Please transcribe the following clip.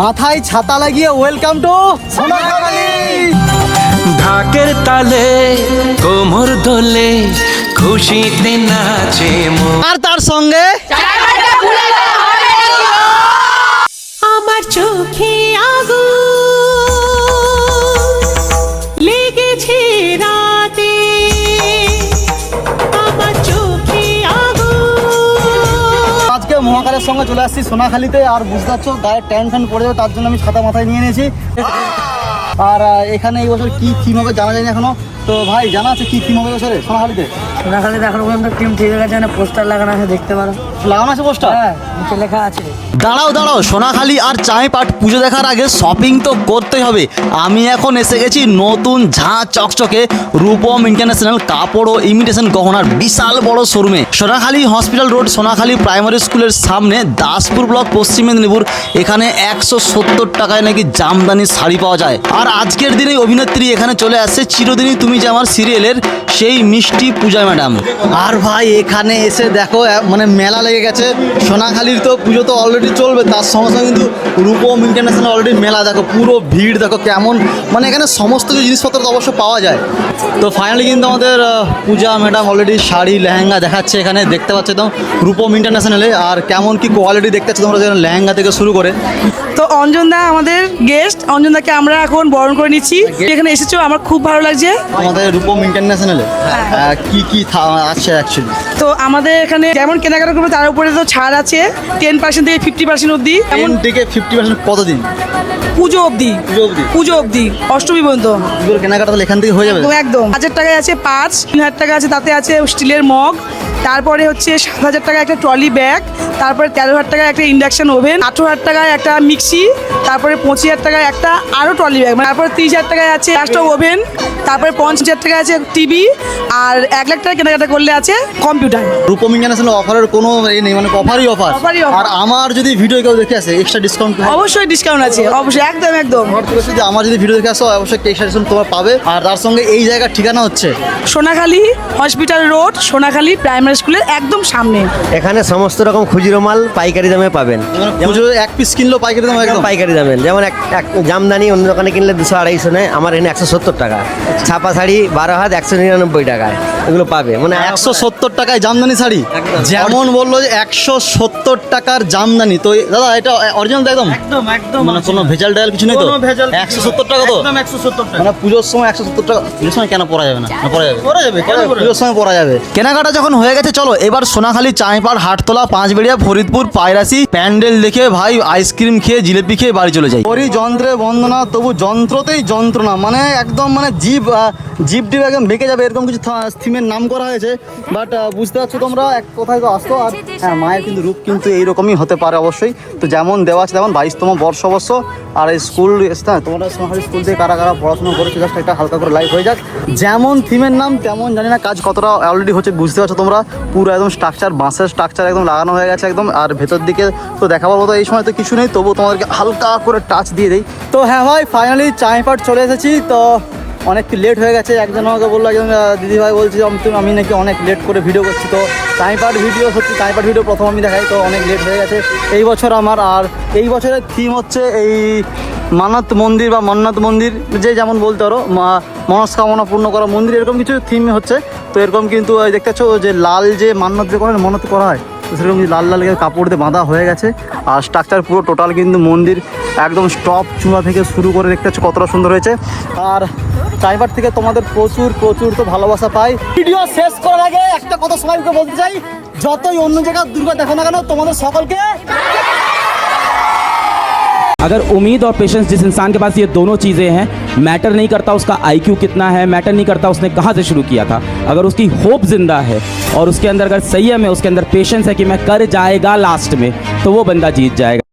মাথায় ছাতা লাগিয়ে ওয়েলকাম টু ঢাকের তালে কোমর দোলে খুশিতে নাচে আর তার সঙ্গে আমার চোখে আগুন মহাকালের সঙ্গে চলে আসছি সোনাখালিতে। আর বুঝতে পারছ গায়ে ট্যান ফ্যান পড়ে যাবে তার জন্য আমি ছাতা মাথায় নিয়ে নিয়েছি। আর এখানে এই বছর কি থিম হবে জানা যায়নি এখনও। তো ভাই জানা আছে কি থিম হবে বছরে সোনাখালিতে? সোনাখালিতে এখন পর্যন্ত টিম ঠিক আছে পোস্টার লাগানো আছে দেখতে পারো। লাগানো আছে পোস্টার হ্যাঁ নিচে লেখা আছে। দাঁড়াও দাঁড়াও, সোনাখালী আর চাঁইপাট পুজো দেখার আগে শপিং তো করতেই হবে। আমি এখন এসে গেছি নতুন ঝাঁ চকচকে রূপম ইন্টারন্যাশনাল কাপড় ও ইমিটেশন গহনার বিশাল বড় শোরুমে Sonakhali hospital road Sonakhali primary স্কুলের সামনে দাসপুর ব্লক পশ্চিম মেদিনীপুর। এখানে একশো সত্তর টাকায় নাকি জামদানি শাড়ি পাওয়া যায়। আর আজকের দিনে অভিনেত্রী এখানে চলে আসছে চিরদিনই তুমি যে আমার সিরিয়ালের সেই মিষ্টি পূজা ম্যাডাম। আর ভাই, এখানে এসে দেখো মানে মেলা লেগে গেছে। সোনাখালীর তো পুজো তো অলরেডি চলবে, তার সঙ্গে সঙ্গে কিন্তু রূপম ইন্টারন্যাশনাল অলরেডি মেলা, দেখো পুরো ভিড়, দেখো কেমন মানে এখানে সমস্ত কিছু জিনিসপত্র তো অবশ্য পাওয়া যায় তো ফাইনালি কিন্তু আমাদের পূজা ম্যাডাম অলরেডি শাড়ি লেহেঙ্গা দেখাচ্ছে এখানে দেখতে পাচ্ছ একদম রূপম ইন্টারন্যাশনালে আর কেমন কি কোয়ালিটি দেখতে পাচ্ছ তোমরা যেন লেহেঙ্গা থেকে শুরু করে। তো অঞ্জনদা আমাদের গেস্ট অঞ্জনদাকে আমরা এখন বরণ করে নিচ্ছি। এখানে এসেছ আমার খুব ভালো লাগছে। আমাদের রূপম ইন্টারন্যাশনালে কি কি আছে অ্যাকচুয়ালি তো আমাদের এখানে যেমন কেনাকাটা করবে তার উপরে তো ছাড় আছে টেন পার্সেন্ট থেকে ফিফটি পার্সেন্ট অবধি। টেন এমন থেকে ফিফটি পার্সেন্ট কতদিন? পুজো অবধি। পুজো অবধি? পুজো অবধি। অষ্টমী পর্যন্ত। কেনাকাটা তাহলে এখান থেকে হয়ে যাবে। একদম একদম। হাজার টাকায় আছে পাঁচ তিন হাজার টাকা আছে তাতে আছে স্টিলের মগ তারপরে হচ্ছে সাত হাজার টাকা একটা ট্রলি ব্যাগ তারপরে তেরো হাজার টাকায় একটা ইন্ডাকশন ওভেন আঠেরো হাজার টাকায় একটা মিক্সি তারপরে পঁচিশ হাজার টাকায় একটা আরও ট্রলি ব্যাগ মানে তারপরে তিরিশ হাজার টাকায় আছে একটা ওভেন তারপরে পঞ্চাশ হাজার টাকায় আছে টিভি আর এক লাখ টাকা কেনাকাটা করলে আছে কম্পিউটার রূপম ইন্টারন্যাশনাল অফারের কোনো এই নেই মানে অফারই অফার আর আমার যদি ভিডিও কেউ দেখে আসে এক্সট্রা ডিসকাউন্ট অবশ্যই ডিসকাউন্ট আছে অবশ্যই একদম একদম। যদি আমার যদি ভিডিও দেখে আসো অবশ্যই এক্সট্রা ডিসকাউন্ট তোমার পাবে। আর তার সঙ্গে এই জায়গার ঠিকানা হচ্ছে। Sonakhali hospital road Sonakhali primary স্কুলের একদম সামনে। এখানে সমস্ত রকম খুচরো মাল পাইকারি দামে পাবেন। এক পিস কিনলো পাইকারি দামে একদম। পাইকারি দামে। যেমন এক এক জামদানি অন্য দোকানে কিনলে দুশো আড়াইশো নেয় আমার এখানে একশো সত্তর টাকা। ছাপা শাড়ি বারো হাত একশো নিরানব্বই টাকায়। এগুলো পাবে। মানে একশো সত্তর টাকায় জামদানি শাড়ি। যেমন বলল যে একশো সত্তর টাকার জামদানি। তো দাদা এটা অরিজিনাল একদম? একদম একদম মানে কোনো ভেজাল ডাল কিছু নেই তো? একশো সত্তর টাকা তো? একদম একশো সত্তর টাকা। মানে পুজোর সময় একশো সত্তর টাকা পুজোর সময় কেন পড়া যাবে না? পড়া যাবে। পড়া যাবে পুজোর সময় পড়া যাবে? কেনাকাটা যখন হয়ে গেছে চলো এবার সোনাখালী চাঁইপাড় হাটতলা পাঁচবেড়িয়া ফরিদপুর পায়রাসি প্যান্ডেল দেখে ভাই আইসক্রিম খেয়ে জিলেপি খেয়ে বাড়ি চলে যাই। ওরই যন্ত্রে বন্দনা তবু যন্ত্রতেই যন্ত্রণা। মানে একদম মানে জীব জীব টিপ একদম বেঁকে যাবে এরকম কিছু থিমের নাম করা হয়েছে বাট বুঝতে পারছ তোমরা এক কোথায় তো আসতো আর হ্যাঁ মায়ের কিন্তু রূপ কিন্তু এইরকমই হতে পারে অবশ্যই। তো যেমন দেওয়া আছে তেমন বাইশতম বর্ষ অবশ্য আর এই স্কুল হ্যাঁ তোমরা সোনাখালী স্কুল থেকে কারা কারা পড়াশোনা করেছ জাস্ট একটা হালকা করে লাইভ হয়ে যাক। যেমন থিমের নাম তেমন জানি না কাজ কতটা অলরেডি হচ্ছে বুঝতে পারছ তোমরা পুরো একদম স্ট্রাকচার বাঁশের স্ট্রাকচার একদম লাগানো হয়ে গেছে একদম আর ভেতর দিকে তো দেখাবার মতো এই সময় তো কিছু নেই তবুও তোমাদেরকে হালকা করে টাচ দিয়ে দেই। তো হ্যাঁ ভাই ফাইনালি চাঁইপাট চলে এসেছি তো অনেক লেট হয়ে গেছে, একজন আমাকে বলল, একজন দিদি ভাই বলছে আমি- নাকি অনেক লেট করে ভিডিও করছি। তো টাইপার ভিডিও সত্যি টাইপার ভিডিও প্রথম আমি দেখাই, তো অনেক লেট হয়ে গেছে। এই বছর আমার, আর এই বছরের থিম হচ্ছে এই মানাত মন্দির বা মন্নাথ মন্দির, যে যেমন বলতে পারো মনস্কামনা পূর্ণ করা মন্দির, এরকম কিছু থিম হচ্ছে। তো এরকম কিন্তু দেখতে যে লাল যে মান্নাত যে করেন মনত করা হয় সেরকম লাল লাল কাপড় দিয়ে বাঁধা হয়ে গেছে। আর স্ট্রাকচার পুরো টোটাল কিন্তু মন্দির একদম স্টপ চূড়া থেকে শুরু করে দেখতে হচ্ছে কতটা সুন্দর হয়েছে। আর ড্রাইভার থেকে তোমাদের প্রচুর প্রচুর তো ভালোবাসা পাই। ভিডিও শেষ করার আগে একটা কথা সবাইকে বলতে চাই, যতই অন্য জায়গায় দুর্গা দেখো না কেন, তোমাদের সকলকে अगर उम्मीद और पेशेंस जिस इंसान के पास ये दोनों चीज़ें हैं मैटर नहीं करता उसका आईक्यू कितना है मैटर नहीं करता उसने कहाँ से शुरू किया था। अगर उसकी होप ज़िंदा है और उसके अंदर अगर संयम है उसके अंदर पेशेंस है कि मैं कर जाएगा लास्ट में तो वो बंदा जीत जाएगा।